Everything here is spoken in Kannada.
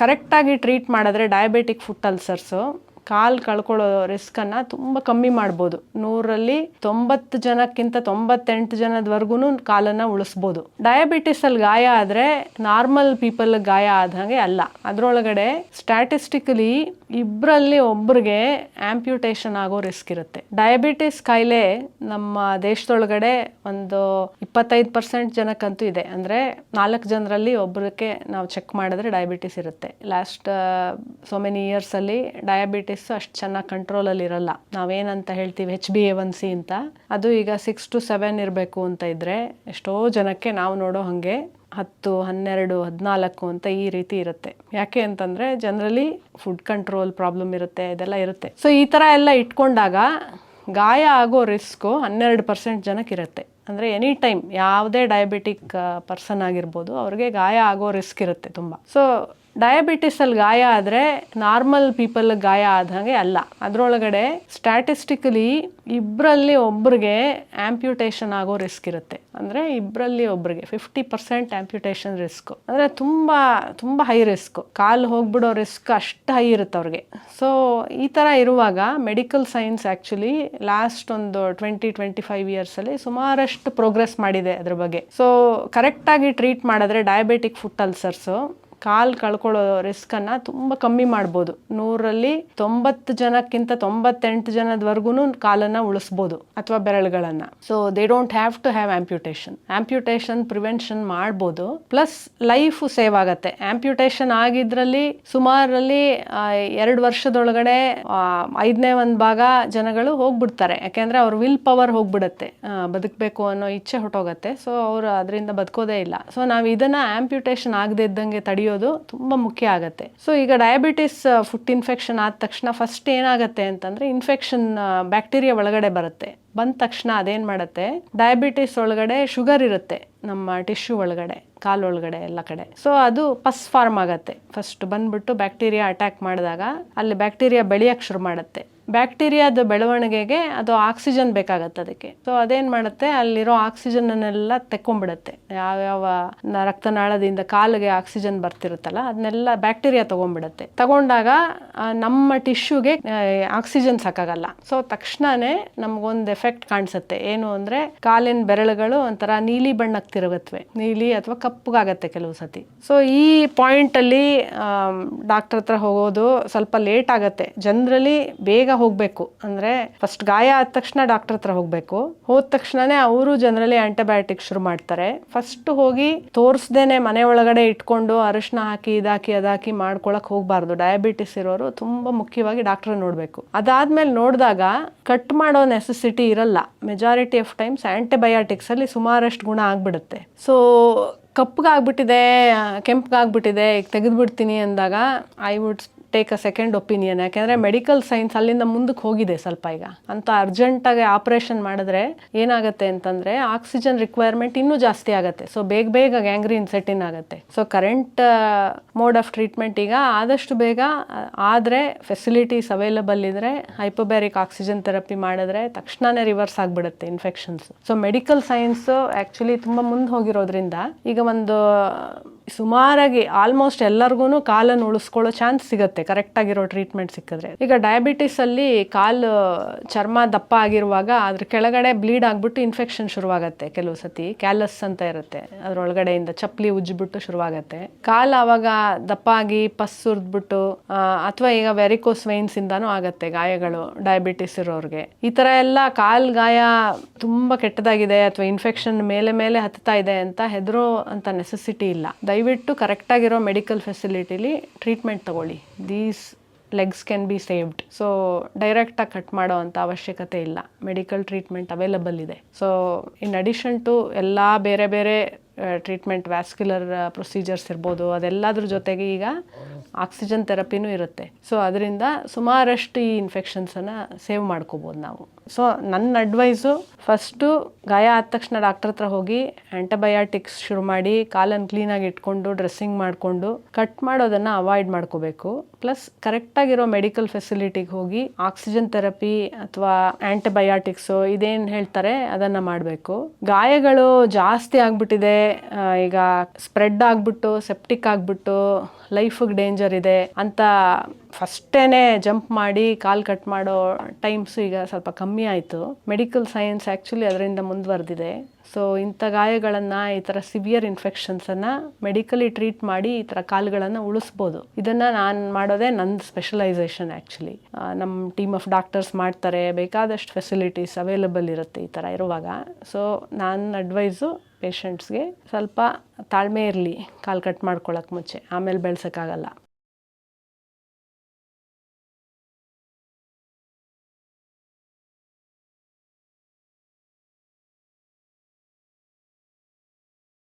ಕರೆಕ್ಟಾಗಿ ಟ್ರೀಟ್ ಮಾಡಿದ್ರೆ ಡಯಾಬೆಟಿಕ್ ಫುಟ್ ಅಲ್ಸರ್ಸು, ಕಾಲು ಕಳ್ಕೊಳ್ಳೋ ರಿಸ್ಕನ್ನು ತುಂಬ ಕಮ್ಮಿ ಮಾಡ್ಬೋದು. ನೂರಲ್ಲಿ ತೊಂಬತ್ತು ಜನಕ್ಕಿಂತ ತೊಂಬತ್ತೆಂಟು ಜನದವರೆಗೂ ಕಾಲನ್ನು ಉಳಿಸ್ಬೋದು. ಡಯಾಬಿಟಿಸಲ್ಲಿ ಗಾಯ ಆದರೆ ನಾರ್ಮಲ್ ಪೀಪಲ್ ಗಾಯ ಆದಂಗೆ ಅಲ್ಲ. ಅದರೊಳಗಡೆ ಸ್ಟ್ಯಾಟಿಸ್ಟಿಕಲಿ ಇಬ್ಬರಲ್ಲಿ ಒಬ್ಬರಿಗೆ ಆಂಪ್ಯೂಟೇಷನ್ ಆಗೋ ರಿಸ್ಕ್ ಇರುತ್ತೆ. ಡಯಾಬಿಟಿಸ್ ಕಾಯಿಲೆ ನಮ್ಮ ದೇಶದೊಳಗಡೆ ಒಂದು ಇಪ್ಪತ್ತೈದು ಪರ್ಸೆಂಟ್ ಜನಕ್ಕಂತೂ ಇದೆ. ಅಂದರೆ ನಾಲ್ಕು ಜನರಲ್ಲಿ ಒಬ್ಬರಿಗೆ ನಾವು ಚೆಕ್ ಮಾಡಿದ್ರೆ ಡಯಾಬಿಟಿಸ್ ಇರುತ್ತೆ. ಲಾಸ್ಟ್ ಸೋ ಮೆನಿ ಇಯರ್ಸಲ್ಲಿ ಡಯಾಬಿಟಿಸ್ ಅಷ್ಟು ಚೆನ್ನಾಗಿ ಕಂಟ್ರೋಲಲ್ಲಿ ಇರಲ್ಲ. ನಾವೇನಂತ ಹೇಳ್ತೀವಿ H B A one C ಅಂತ. ಅದು ಈಗ ಸಿಕ್ಸ್ ಟು ಸೆವೆನ್ ಇರಬೇಕು ಅಂತ ಇದ್ದರೆ ಎಷ್ಟೋ ಜನಕ್ಕೆ ನಾವು ನೋಡೋ ಹಾಗೆ ಹತ್ತು, ಹನ್ನೆರಡು, ಹದಿನಾಲ್ಕು ಅಂತ ಈ ರೀತಿ ಇರುತ್ತೆ. ಯಾಕೆ ಅಂತಂದರೆ ಜನರಲಿ ಫುಡ್ ಕಂಟ್ರೋಲ್ ಪ್ರಾಬ್ಲಮ್ ಇರುತ್ತೆ, ಇದೆಲ್ಲ ಇರುತ್ತೆ. ಸೊ ಈ ಥರ ಎಲ್ಲ ಇಟ್ಕೊಂಡಾಗ ಗಾಯ ಆಗೋ ರಿಸ್ಕು ಹನ್ನೆರಡು ಪರ್ಸೆಂಟ್ ಜನಕ್ಕೆ ಇರುತ್ತೆ. ಅಂದರೆ ಎನಿ ಟೈಮ್ ಯಾವುದೇ ಡಯಾಬಿಟಿಕ್ ಪರ್ಸನ್ ಆಗಿರ್ಬೋದು, ಅವ್ರಿಗೆ ಗಾಯ ಆಗೋ ರಿಸ್ಕ್ ಇರುತ್ತೆ ತುಂಬ. ಸೊ ಡಯಾಬಿಟಿಸಲ್ಲಿ ಗಾಯ ಆದರೆ ನಾರ್ಮಲ್ ಪೀಪಲ್ ಗಾಯ ಆದಂಗೆ ಅಲ್ಲ. ಅದರೊಳಗಡೆ ಸ್ಟ್ಯಾಟಿಸ್ಟಿಕಲಿ ಇಬ್ಬರಲ್ಲಿ ಒಬ್ಬರಿಗೆ ಆ್ಯಂಪ್ಯೂಟೇಷನ್ ಆಗೋ ರಿಸ್ಕ್ ಇರುತ್ತೆ. ಅಂದರೆ ಇಬ್ಬರಲ್ಲಿ ಒಬ್ಬರಿಗೆ ಫಿಫ್ಟಿ ಪರ್ಸೆಂಟ್ ಆ್ಯಂಪ್ಯೂಟೇಷನ್ ರಿಸ್ಕು ಅಂದರೆ ತುಂಬ ತುಂಬ ಹೈ ರಿಸ್ಕು ಕಾಲು ಹೋಗ್ಬಿಡೋ ರಿಸ್ಕ್ ಅಷ್ಟು ಹೈ ಇರುತ್ತೆ ಅವ್ರಿಗೆ. ಸೊ ಈ ಥರ ಇರುವಾಗ ಮೆಡಿಕಲ್ ಸೈನ್ಸ್ ಆ್ಯಕ್ಚುಲಿ ಲಾಸ್ಟ್ ಒಂದು ಟ್ವೆಂಟಿ ಟ್ವೆಂಟಿ ಫೈವ್ ಇಯರ್ಸಲ್ಲಿ ಸುಮಾರಷ್ಟು ಪ್ರೋಗ್ರೆಸ್ ಮಾಡಿದೆ ಅದ್ರ ಬಗ್ಗೆ. ಸೊ ಕರೆಕ್ಟಾಗಿ ಟ್ರೀಟ್ ಮಾಡಿದ್ರೆ ಡಯಾಬಿಟಿಕ್ ಫುಟ್ ಅಲ್ಸರ್ಸು ಕಾಲು ಕಳ್ಕೊಳ್ಳೋ ರಿಸ್ಕನ್ನು ತುಂಬ ಕಮ್ಮಿ ಮಾಡ್ಬೋದು. ನೂರಲ್ಲಿ ತೊಂಬತ್ತು ಜನಕ್ಕಿಂತ ತೊಂಬತ್ತೆಂಟು ಜನದವರೆಗೂ ಕಾಲನ್ನು ಉಳಿಸ್ಬೋದು ಅಥವಾ ಬೆರಳುಗಳನ್ನು. So they don't have to have amputation amputation prevention ಮಾಡ್ಬೋದು. ಪ್ಲಸ್ ಲೈಫು ಸೇವ್ ಆಗುತ್ತೆ. ಆಂಪ್ಯೂಟೇಷನ್ ಆಗಿದ್ರಲ್ಲಿ ಸುಮಾರಲ್ಲಿ ಎರಡು ವರ್ಷದೊಳಗಡೆ ಐದನೇ ಒಂದು ಭಾಗ ಜನಗಳು ಹೋಗ್ಬಿಡ್ತಾರೆ. ಯಾಕೆಂದ್ರೆ ಅವ್ರ ವಿಲ್ ಪವರ್ ಹೋಗ್ಬಿಡುತ್ತೆ. ಬದುಕಬೇಕು ಅನ್ನೋ ಇಚ್ಛೆ ಹೊಟ್ಟೋಗತ್ತೆ. ಸೊ ಅವರು ಅದರಿಂದ ಬದುಕೋದೇ ಇಲ್ಲ. ಸೊ ನಾವು ಇದನ್ನ ಆಂಪ್ಯೂಟೇಷನ್ ಆಗದೆ ಇದ್ದಂಗೆ ತಡೆಯೋದು ತುಂಬ ಮುಖ್ಯ ಆಗುತ್ತೆ. ಸೊ ಈಗ ಡಯಾಬಿಟಿಸ್ ಫುಡ್ ಇನ್ಫೆಕ್ಷನ್ ಆದ ತಕ್ಷಣ ಫಸ್ಟ್ ಏನಾಗುತ್ತೆ ಅಂತಂದ್ರೆ ಇನ್ಫೆಕ್ಷನ್ ಬ್ಯಾಕ್ಟೀರಿಯಾ ಒಳಗಡೆ ಬರುತ್ತೆ. ಬಂದ ತಕ್ಷಣ ಅದೇನು ಮಾಡುತ್ತೆ? ಡಯಾಬಿಟಿಸ್ ಒಳಗಡೆ ಶುಗರ್ ಇರುತ್ತೆ ನಮ್ಮ ಟಿಶ್ಯೂ ಒಳಗಡೆ, ಕಾಲು ಒಳಗಡೆ ಎಲ್ಲ ಕಡೆ. ಸೊ ಅದು ಪಸ್ ಫಾರ್ಮ್ ಆಗುತ್ತೆ. ಫಸ್ಟ್ ಬಂದ್ಬಿಟ್ಟು ಬ್ಯಾಕ್ಟೀರಿಯಾ ಅಟ್ಯಾಕ್ ಮಾಡಿದಾಗ ಅಲ್ಲಿ ಬ್ಯಾಕ್ಟೀರಿಯಾ ಬೆಳೆಯಕ್ಕೆ ಶುರು ಮಾಡುತ್ತೆ. ಬ್ಯಾಕ್ಟೀರಿಯಾದ ಬೆಳವಣಿಗೆಗೆ ಅದು ಆಕ್ಸಿಜನ್ ಬೇಕಾಗತ್ತೆ ಅದಕ್ಕೆ. ಸೊ ಅದೇನು ಮಾಡುತ್ತೆ? ಅಲ್ಲಿರೋ ಆಕ್ಸಿಜನ್ನನ್ನೆಲ್ಲ ತೆಕ್ಕೊಂಡ್ಬಿಡುತ್ತೆ. ಯಾವ್ಯಾವ ರಕ್ತನಾಳದಿಂದ ಕಾಲಿಗೆ ಆಕ್ಸಿಜನ್ ಬರ್ತಿರುತ್ತಲ್ಲ, ಅದನ್ನೆಲ್ಲ ಬ್ಯಾಕ್ಟೀರಿಯಾ ತಗೊಂಡ್ಬಿಡತ್ತೆ. ತಗೊಂಡಾಗ ನಮ್ಮ ಟಿಶ್ಯೂಗೆ ಆಕ್ಸಿಜನ್ ಸಾಕಾಗಲ್ಲ. ಸೊ ತಕ್ಷಣನೇ ನಮಗೊಂದು ಎಫೆಕ್ಟ್ ಕಾಣಿಸುತ್ತೆ. ಏನು ಅಂದರೆ, ಕಾಲಿನ ಬೆರಳುಗಳು ಒಂಥರ ನೀಲಿ ಬಣ್ಣಕ್ಕೆ ತಿರುಗತ್ವೆ. ನೀಲಿ ಅಥವಾ ಕಪ್ಪಗಾಗತ್ತೆ ಕೆಲವು ಸತಿ. ಸೊ ಈ ಪಾಯಿಂಟಲ್ಲಿ ಡಾಕ್ಟರ್ ಹತ್ರ ಹೋಗೋದು ಸ್ವಲ್ಪ ಲೇಟ್ ಆಗುತ್ತೆ. ಜನರಲಿ ಬೇಗ ಹೋಗಬೇಕು. ಅಂದರೆ ಫಸ್ಟ್ ಗಾಯ ಆದ ತಕ್ಷಣ ಡಾಕ್ಟರ್ ಹತ್ರ ಹೋಗಬೇಕು. ಹೋದ ತಕ್ಷಣನೇ ಅವರು ಜನರಲಿ ಆಂಟಿಬಯೋಟಿಕ್ ಶುರು ಮಾಡ್ತಾರೆ. ಫಸ್ಟ್ ಹೋಗಿ ತೋರಿಸ್ದೇನೆ ಮನೆ ಒಳಗಡೆ ಇಟ್ಕೊಂಡು ಅರಿಶಿನ ಹಾಕಿ ಇದಾಕಿ ಅದಾಕಿ ಮಾಡ್ಕೊಳಕ್ ಹೋಗಬಾರ್ದು. ಡಯಾಬಿಟಿಸ್ ಇರೋರು ತುಂಬ ಮುಖ್ಯವಾಗಿ ಡಾಕ್ಟರ್ ನೋಡಬೇಕು. ಅದಾದ್ಮೇಲೆ ನೋಡಿದಾಗ ಕಟ್ ಮಾಡೋ ನೆಸೆಸಿಟಿ ಇರಲ್ಲ. ಮೆಜಾರಿಟಿ ಆಫ್ ಟೈಮ್ಸ್ ಆಂಟಿಬಯೋಟಿಕ್ಸ್ ಅಲ್ಲಿ ಸುಮಾರಷ್ಟು ಗುಣ ಆಗ್ಬಿಡುತ್ತೆ. ಸೊ ಕಪ್ಪಗಾಗ್ಬಿಟ್ಟಿದೆ ಕೆಂಪಗಾಗ್ಬಿಟ್ಟಿದೆ, ಈಗ ತೆಗೆದುಬಿಡ್ತೀನಿ ಅಂದಾಗ I would take a second opinion ಯಾಕೆಂದರೆ ಮೆಡಿಕಲ್ ಸೈನ್ಸ್ ಅಲ್ಲಿಂದ ಮುಂದಕ್ಕೆ ಹೋಗಿದೆ ಸ್ವಲ್ಪ ಈಗ. ಅಂತ ಅರ್ಜೆಂಟಾಗಿ ಆಪರೇಷನ್ ಮಾಡಿದ್ರೆ ಏನಾಗುತ್ತೆ ಅಂತಂದರೆ ಆಕ್ಸಿಜನ್ ರಿಕ್ವೈರ್ಮೆಂಟ್ ಇನ್ನೂ ಜಾಸ್ತಿ ಆಗುತ್ತೆ. ಸೊ ಬೇಗ ಬೇಗ ಗ್ಯಾಂಗ್ರೀನ್ ಸೆಟ್ ಇನ್ ಆಗುತ್ತೆ. So current mode of treatment ಈಗ ಆದಷ್ಟು ಬೇಗ ಆದರೆ ಫೆಸಿಲಿಟೀಸ್ ಅವೈಲಬಲ್ ಇದ್ದರೆ ಹೈಪೋಬ್ಯಾರಿಕ್ ಆಕ್ಸಿಜನ್ ಥೆರಪಿ ಮಾಡಿದ್ರೆ ತಕ್ಷಣನೇ ರಿವರ್ಸ್ ಆಗಿಬಿಡುತ್ತೆ infections so medical science actually ತುಂಬ ಮುಂದೆ ಹೋಗಿರೋದ್ರಿಂದ ಈಗ ಒಂದು ಸುಮಾರಾಗಿ ಆಲ್ಮೋಸ್ಟ್ ಎಲ್ಲರಿಗೂ ಕಾಲನ್ನು ಉಳಿಸ್ಕೊಳ್ಳೋ ಚಾನ್ಸ್ ಸಿಗುತ್ತೆ ಕರೆಕ್ಟ್ ಆಗಿರೋ ಟ್ರೀಟ್ಮೆಂಟ್ ಸಿಕ್ಕಿದ್ರೆ. ಈಗ ಡಯಾಬಿಟಿಸ್ ಅಲ್ಲಿ ಕಾಲು ಚರ್ಮ ದಪ್ಪ ಆಗಿರುವಾಗ ಅದ್ರ ಕೆಳಗಡೆ ಬ್ಲೀಡ್ ಆಗ್ಬಿಟ್ಟು ಇನ್ಫೆಕ್ಷನ್ ಶುರುವಾಗುತ್ತೆ ಕೆಲವು ಸತಿ. ಕ್ಯಾಲಸ್ ಅಂತ ಇರುತ್ತೆ. ಅದ್ರೊಳಗಡೆಯಿಂದ ಚಪ್ಪಲಿ ಉಜ್ಜಿಬಿಟ್ಟು ಶುರುವಾಗತ್ತೆ. ಕಾಲು ಆವಾಗ ದಪ್ಪ ಆಗಿ ಪಸ್ ಸುರಿದ್ಬಿಟ್ಟು ಅಥವಾ ಈಗ ವೆರಿಕೋಸ್ ವೈನ್ಸ್ ಇಂದಾನು ಆಗತ್ತೆ ಗಾಯಗಳು ಡಯಾಬಿಟಿಸ್ ಇರೋರಿಗೆ. ಈ ತರ ಎಲ್ಲ ಕಾಲು ಗಾಯ ತುಂಬಾ ಕೆಟ್ಟದಾಗಿದೆ ಅಥವಾ ಇನ್ಫೆಕ್ಷನ್ ಮೇಲೆ ಮೇಲೆ ಹತ್ತಾ ಇದೆ ಅಂತ ಹೆದರೋ ಅಂತ ನೆಸೆಸಿಟಿ ಇಲ್ಲ. ದಯವಿಟ್ಟು ಕರೆಕ್ಟಾಗಿರೋ ಮೆಡಿಕಲ್ ಫೆಸಿಲಿಟಿಲಿ ಟ್ರೀಟ್ಮೆಂಟ್ ತಗೊಳ್ಳಿ. These legs can be saved so ಡೈರೆಕ್ಟಾಗಿ ಕಟ್ ಮಾಡೋ ಅಂಥ ಅವಶ್ಯಕತೆ ಇಲ್ಲ. ಮೆಡಿಕಲ್ ಟ್ರೀಟ್ಮೆಂಟ್ ಅವೈಲಬಲ್ ಇದೆ. ಸೊ ಇನ್ ಅಡಿಷನ್ ಟು ಎಲ್ಲ ಬೇರೆ ಬೇರೆ ಟ್ರೀಟ್ಮೆಂಟ್ ವ್ಯಾಸ್ಕ್ಯುಲರ್ ಪ್ರೊಸೀಜರ್ಸ್ ಇರ್ಬೋದು, ಅದೆಲ್ಲದ್ರ ಜೊತೆಗೆ ಈಗ ಆಕ್ಸಿಜನ್ ಥೆರಪಿನೂ ಇರುತ್ತೆ. ಸೊ ಅದರಿಂದ ಸುಮಾರಷ್ಟು ಈ ಇನ್ಫೆಕ್ಷನ್ಸನ್ನು ಸೇವ್ ಮಾಡ್ಕೋಬೋದು ನಾವು. ಸೊ ನನ್ನ ಅಡ್ವೈಸು ಫಸ್ಟು ಗಾಯ ಆದ ತಕ್ಷಣ ಡಾಕ್ಟರ್ ಹತ್ರ ಹೋಗಿ ಆ್ಯಂಟಬಯಾಟಿಕ್ಸ್ ಶುರು ಮಾಡಿ ಕಾಲನ್ನು ಕ್ಲೀನಾಗಿ ಇಟ್ಕೊಂಡು ಡ್ರೆಸ್ಸಿಂಗ್ ಮಾಡಿಕೊಂಡು ಕಟ್ ಮಾಡೋದನ್ನು ಅವಾಯ್ಡ್ ಮಾಡ್ಕೋಬೇಕು. ಪ್ಲಸ್ ಕರೆಕ್ಟಾಗಿರೋ ಮೆಡಿಕಲ್ ಫೆಸಿಲಿಟಿಗೆ ಹೋಗಿ ಆಕ್ಸಿಜನ್ ಥೆರಪಿ ಅಥವಾ ಆ್ಯಂಟಿಬಯಾಟಿಕ್ಸು ಇದೇನು ಹೇಳ್ತಾರೆ, ಅದನ್ನು ಮಾಡಬೇಕು. ಗಾಯಗಳು ಜಾಸ್ತಿ ಆಗಿಬಿಟ್ಟಿದೆ ಈಗ ಸ್ಪ್ರೆಡ್ ಆಗಿಬಿಟ್ಟು ಸೆಪ್ಟಿಕ್ ಆಗಿಬಿಟ್ಟು ಲೈಫಿಗೆ ಡೇಂಜರ್ ಇದೆ ಅಂತ ಫಸ್ಟೇನೆ ಜಂಪ್ ಮಾಡಿ ಕಾಲ್ ಕಟ್ ಮಾಡೋ ಟೈಮ್ಸ್ ಈಗ ಸ್ವಲ್ಪ ಕಮ್ಮಿ ಆಯಿತು. ಮೆಡಿಕಲ್ ಸೈನ್ಸ್ ಆ್ಯಕ್ಚುಲಿ ಅದರಿಂದ ಮುಂದುವರೆದಿದೆ. ಸೊ ಇಂಥ ಗಾಯಗಳನ್ನು ಈ ಥರ ಸಿವಿಯರ್ ಇನ್ಫೆಕ್ಷನ್ಸನ್ನು ಮೆಡಿಕಲಿ ಟ್ರೀಟ್ ಮಾಡಿ ಈ ಥರ ಕಾಲುಗಳನ್ನು ಉಳಿಸ್ಬೋದು. ಇದನ್ನು ನಾನು ಮಾಡೋದೇ ನನ್ನ ಸ್ಪೆಷಲೈಸೇಷನ್ ಆ್ಯಕ್ಚುಲಿ ನಮ್ಮ ಟೀಮ್ ಆಫ್ ಡಾಕ್ಟರ್ಸ್ ಮಾಡ್ತಾರೆ, ಬೇಕಾದಷ್ಟು ಫೆಸಿಲಿಟೀಸ್ ಅವೈಲಬಲ್ ಇರುತ್ತೆ ಈ ಥರ ಇರುವಾಗ. ಸೊ ನನ್ನ ಅಡ್ವೈಸು ಪೇಷಂಟ್ಸ್ಗೆ ಸ್ವಲ್ಪ ತಾಳ್ಮೆ ಇರಲಿ, ಕಾಲು ಕಟ್ ಮಾಡ್ಕೊಳ್ಳೋಕೆ ಮುಂಚೆ ಆಮೇಲೆ ಬೆಳ್ಸೋಕ್ಕಾಗಲ್ಲ.